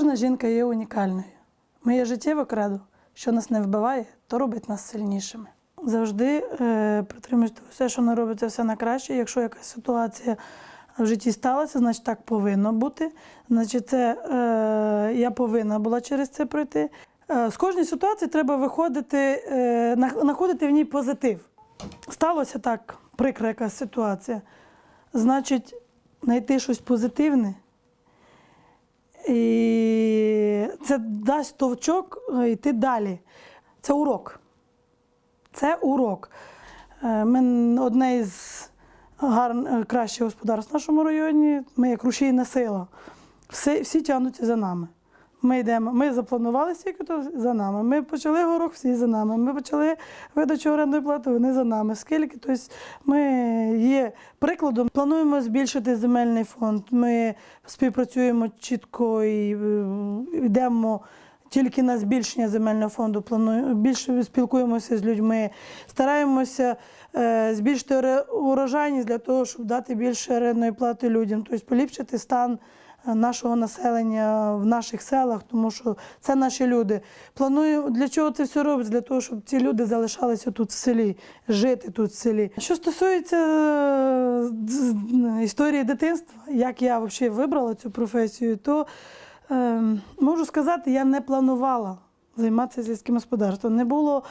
Кожна жінка є унікальною. Моє життєве кредо, що нас не вбиває, то робить нас сильнішими. Завжди е, притримуюсь все, що не робиться, все на краще. Якщо якась ситуація в житті сталася, значить так повинно бути. Значить, це е, я повинна була через це пройти. Е, з кожної ситуації треба виходити, е, знаходити в ній позитив. Сталося так, прикра якась ситуація. Значить, знайти щось позитивне. І це дасть товчок е, йти далі. Це урок. Це урок. Е, Ми одне гар... е, кращих господарств в нашому районі. Ми як рушійна сила. Всі, всі тягнуться за нами. Ми йдемо, ми запланували стільки, то за нами. Ми почали горох, всі за нами. Ми почали видачу орендної плати, вони за нами. Скільки? Тобто ми є прикладом. Плануємо збільшити земельний фонд. Ми співпрацюємо чітко і е, йдемо тільки на збільшення земельного фонду. Плануємо більше спілкуємося з людьми, стараємося е, збільшити урожайність для того, щоб дати більше орендної плати людям, тобто поліпшити стан е, нашого населення в наших селах, тому що це наші люди. Планую для чого це все робиться? Для того, щоб ці люди залишалися тут в селі, жити тут в селі. Що стосується е, історії дитинства, як я взагалі вибрала цю професію, то можу сказати, я не планувала займатися сільським господарством. Не було,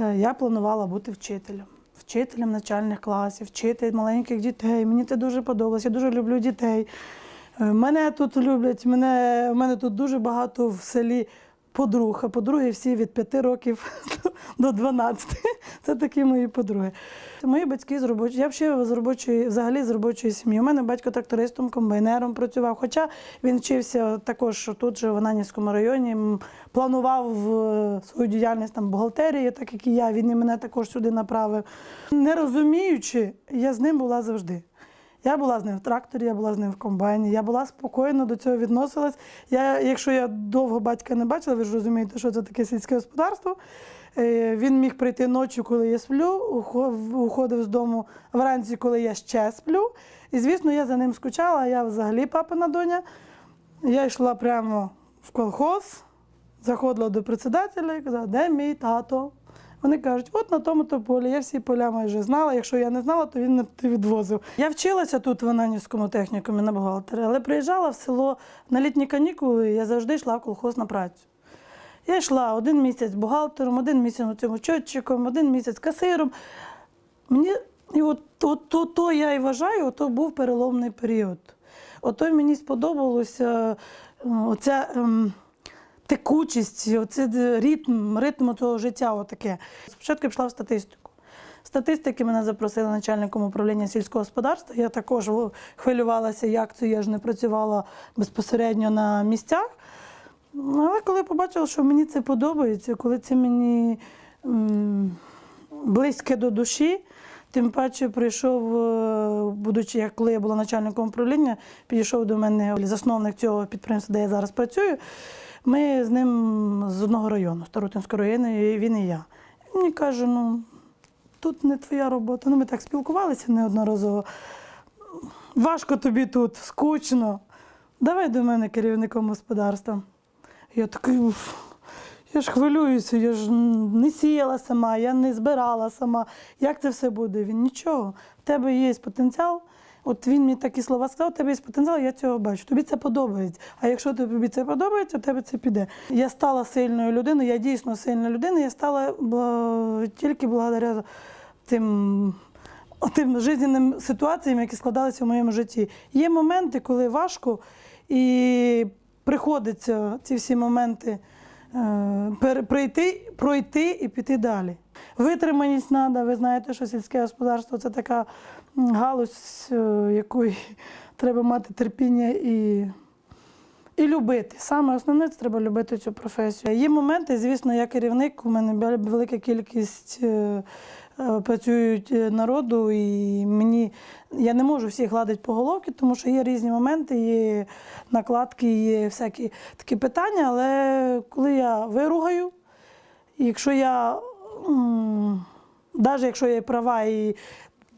е, я планувала бути вчителем. Вчителем начальних класів, вчити маленьких дітей. Мені це дуже подобалося. Я дуже люблю дітей. Е, Мене тут люблять, мене, мене тут дуже багато в селі подруг, а подруги всі від 5 років до 12. Це такі мої подруги. Мої батьки з робочої, я взагалі з робочої, взагалі з робочої сім'ї. У мене батько трактористом, комбайнером працював. Хоча він вчився також тут же в Ананівському районі, планував е, свою діяльність там бухгалтерії, так як і я. Він і мене також сюди направив. Не розуміючи, я з ним була завжди. Я була з ним в тракторі, я була з ним в комбайні, я була спокійно до цього відносилась. Я, якщо я довго батька не бачила, ви ж розумієте, що це таке сільське господарство. Е, Він міг прийти ночі, коли я сплю, уходив з дому вранці, коли я ще сплю. І, звісно, я за ним скучала, я взагалі папина доня. Я йшла прямо в колхоз, заходила до председателя і казала, де мій тато? Вони кажуть, от на тому то полі. Я всі поля майже знала. Якщо я не знала, то він туди відвозив. Я вчилася тут в Ананівському технікумі на бухгалтері, але приїжджала в село на літні канікули, і я завжди йшла в колхоз на працю. Я йшла один місяць бухгалтером, один місяць цим учетчиком, один місяць касиром. Мені і от то, то, то я і вважаю, ото був переломний період. Ото мені сподобалося оця ем, текучість, оце ритм, ритм цього життя. Отаке. Спочатку я пішла в статистику. Статистики мене запросили начальником управління сільського господарства. Я також хвилювалася, як це я ж не працювала безпосередньо на місцях. Але коли побачила, що мені це подобається, коли це мені близьке до душі, тим паче прийшов, е, будучи, як коли я була начальником управління, підійшов до мене засновник цього підприємства, де я зараз працюю. Ми з ним з одного району, Старотинського району, і він і я. Він мені каже, ну тут не твоя робота. Ну, ми так спілкувалися неодноразово. Важко тобі тут, скучно. Давай до мене керівником господарства. Я такий, «Уф, я ж хвилююся, я ж не сіяла сама, я не збирала сама. Як це все буде? Він нічого. В тебе є потенціал. От він мені такі слова сказав, у тебе є потенціал, я цього бачу. Тобі це подобається. А якщо тобі це подобається, у тебе це піде. Я стала сильною людиною, я дійсно сильна людина, я стала тільки благодаря цим тим жизненним ситуаціям, які складалися в моєму житті. Є моменти, коли важко, і приходиться ці всі моменти е, пере- пройти, і піти далі. Витриманість треба, ви знаєте, що сільське господарство це така галузь, е, якої треба мати терпіння і і любити. Саме основне це треба любити цю професію. Є моменти, звісно, я керівник, у мене велика кількість е, працюють народу, і мені я не можу всіх гладити по головці, тому що є різні моменти, є накладки, є всякі такі питання. Але коли я виругаю, якщо я, навіть якщо я права і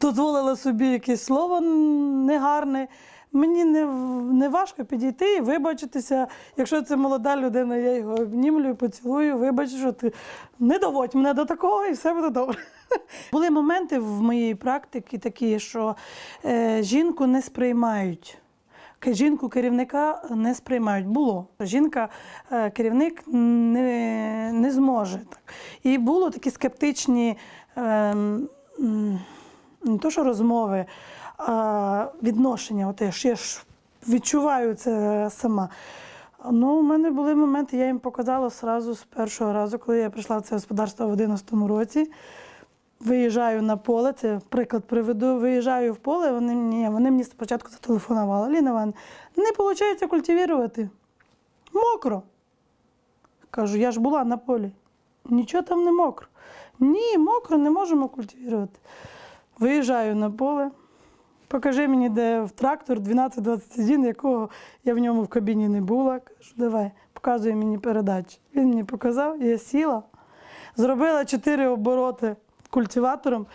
дозволила собі якесь слово негарне, Мені не, не важко підійти і вибачитися. Якщо це молода людина, я його обнімлю, поцілую, вибач, що ти не доводь мене до такого, і все буде добре. Були моменти в моїй практиці такі, що е, жінку не сприймають. Жінку керівника не сприймають. Було. Жінка, е, керівник не, не зможе. Так. І було такі скептичні ем, не то, що розмови, відношення. Що я ж відчуваю це сама. Ну, у мене були моменти, я їм показала одразу з першого разу, коли я прийшла в це господарство в 2011 році. Виїжджаю на поле, це приклад приведу. Виїжджаю в поле, вони мені, вони мені спочатку зателефонували. Ліна Іван, не виходить культивувати. Мокро. Кажу, я ж була на полі. Нічого там не мокро. Ні, мокро, не можемо культивувати. Виїжджаю на поле. Покажи мені, де в трактор 1221, якого я в ньому в кабіні не була. Кажу, давай, показує мені передачі. Він мені показав, я сіла, зробила чотири обороти культиватором.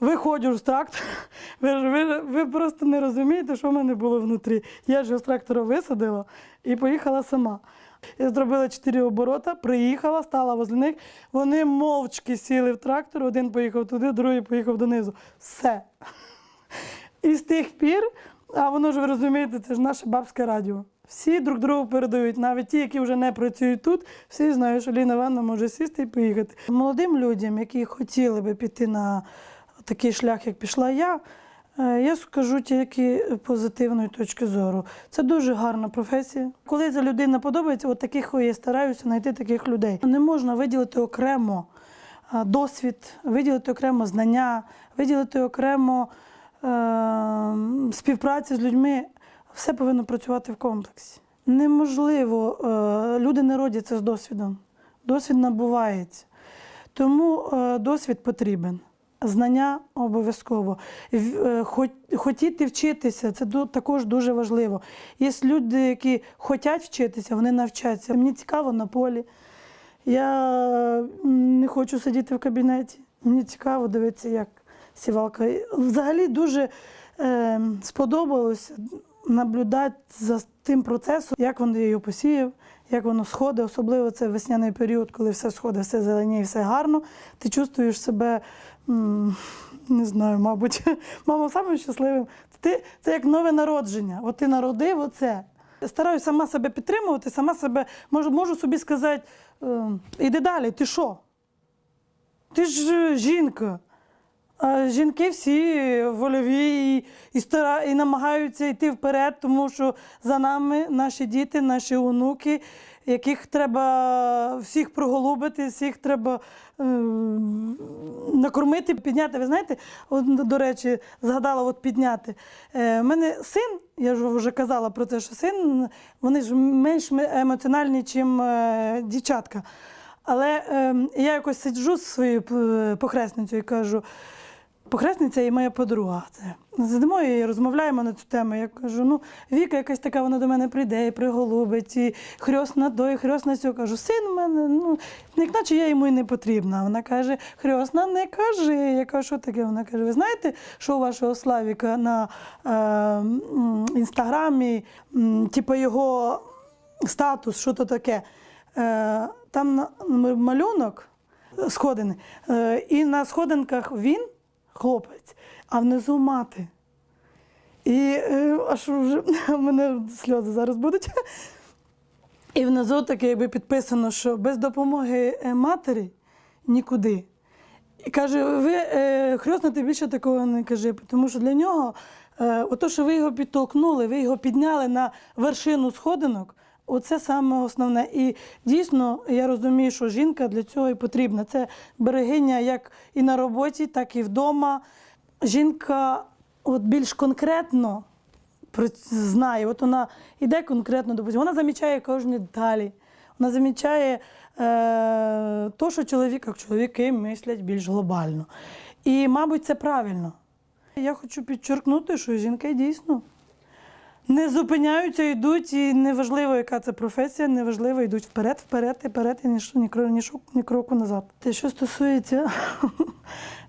Виходжу з трактора. Ви, ви, ви просто не розумієте, що в мене було внутрі. Я ж його з трактора висадила і поїхала сама. Я зробила чотири оборота, приїхала, стала возле них. Вони мовчки сіли в трактор, один поїхав туди, другий поїхав донизу. Все. І з тих пір, а воно ж ви розумієте, це ж наше бабське радіо. Всі друг другу передають, навіть ті, які вже не працюють тут, всі знають, що Ліна Івановна може сісти і поїхати. Молодим людям, які хотіли би піти на такий шлях, як пішла я, е, я скажу тільки позитивної точки зору. Це дуже гарна професія. Коли ця людина подобається, от таких я стараюся знайти таких людей. Не можна виділити окремо досвід, виділити окремо знання, виділити окремо е, співпрацю з людьми. Все повинно працювати в комплексі. Неможливо, е, люди не родяться з досвідом. Досвід набувається. Тому е, досвід потрібен. Знання обов'язково. Е, хот- Хотіти вчитися це також дуже важливо. Є люди, які хочуть вчитися, вони навчаться. Мені цікаво на полі. Я не хочу сидіти в кабінеті. Мені цікаво дивитися, як сівалка. Взагалі дуже е, сподобалося наблюдати за тим процесом, як він його посіяв, як воно сходить, особливо це весняний період, коли все сходить, все зеленіє, все гарно. Ти чувствуєш себе, не знаю, мабуть, мабуть, самим щасливим. Ти, це як нове народження. От ти народив оце. Стараюся сама себе підтримувати, сама себе можу, можу собі сказати, е, іди далі, ти що? Ти ж е, жінка. Жінки всі вольові і, і, стара, і намагаються йти вперед, тому що за нами наші діти, наші онуки, яких треба всіх проголубити, всіх треба е, накормити, підняти. Ви знаєте, от, до речі, згадала от підняти. Е, мене син, я ж вже казала про це, що син, вони ж менш емоціональні, ніж е, дівчатка. Але е, я якось сиджу з своєю е, похресницею і кажу. Похресниця і моя подруга. Це сидимо і розмовляємо на цю тему. Я кажу: ну, Віка якась така, вона до мене прийде і приголубить, і хрьост на то, і хрьост на сьо. Кажу, син у мене, ну, як наче я йому і не потрібна. Вона каже, хрьосна, не кажи. Я кажу, що таке? Вона каже: ви знаєте, що у вашого Славіка на е, інстаграмі, типу його статус, що то таке? Е, там малюнок сходини, е, і на сходинках він хлопець, а внизу мати. І е, аж вже в мене сльози зараз будуть. І внизу таке якби підписано, що без допомоги е, матері нікуди. І каже, ви е, хресна, ти більше такого не кажи, тому що для нього, ото, що ви його підтолкнули, ви його підняли на вершину сходинок, оце саме основне. І дійсно я розумію, що жінка для цього і потрібна. Це берегиня як і на роботі, так і вдома. Жінка от більш конкретно знає, от вона йде конкретно до вона замічає кожні деталі. Вона замічає е, то, що чоловік, як чоловіки мислять більш глобально. І, мабуть, це правильно. Я хочу підчеркнути, що жінки дійсно не зупиняються, йдуть, і неважливо, яка це професія, неважливо, йдуть вперед, вперед, і вперед, і ні, ні, ні, ні кроку назад. Те, що стосується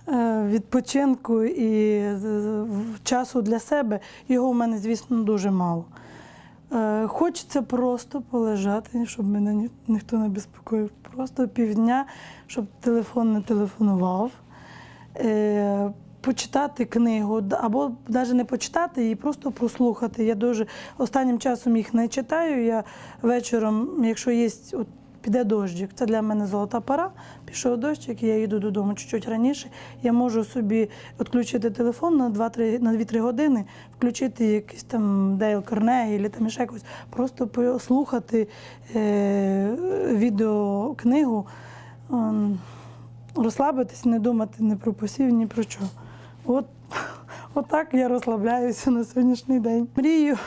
е, відпочинку і в- часу для себе, його у мене, звісно, дуже мало. Е, Хочеться просто полежати, щоб мене ні- ніхто не безпокоїв. Просто півдня, щоб телефон не телефонував. Е, Почитати книгу, або навіть не почитати, її просто прослухати. Я дуже останнім часом їх не читаю. Я вечором, якщо є, от піде дощик, це для мене золота пора. Пішов дощик, я їду додому чуть-чуть раніше. Я можу собі відключити телефон на 2-3 на 2-3 години, включити якийсь там Дейл Карнегі, або там ще якось, просто послухати е, відеокнигу. ем, розслабитись, не думати ні про посів, ні про що. От, отак я розслабляюся на сьогоднішній день. Мрію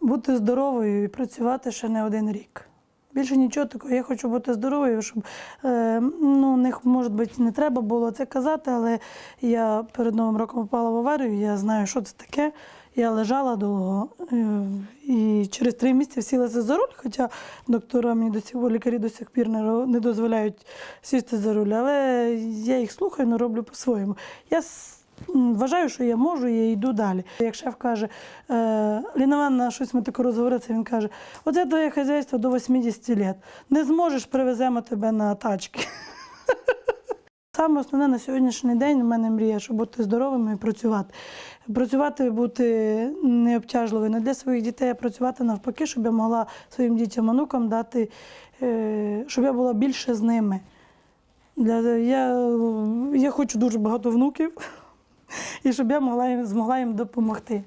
бути здоровою і працювати ще не один рік. Більше нічого такого. Я хочу бути здоровою, щоб е, ну, не, може бути, не треба було це казати, але я перед Новим роком впала в аварію, я знаю, що це таке. Я лежала довго е, і через три місяці сілася за руль, хоча доктора мені до сих лікарі до сих пір не, дозволяють сісти за руль, але я їх слухаю, але роблю по-своєму. Я вважаю, що я можу, я йду далі. Як шеф каже, е, Ліна Івановна, щось ми таке розговорилися, він каже: оце твоє хазяйство до 80 років. Не зможеш, привеземо тебе на тачки. Саме основне на сьогоднішній день у мене мрія, щоб бути здоровим і працювати. Працювати, бути необтяжливою не для своїх дітей, а працювати навпаки, щоб я могла своїм дітям, онукам дати, е, щоб я була більше з ними. Для, я, я хочу дуже багато внуків, і щоб я могла змогла їм допомогти.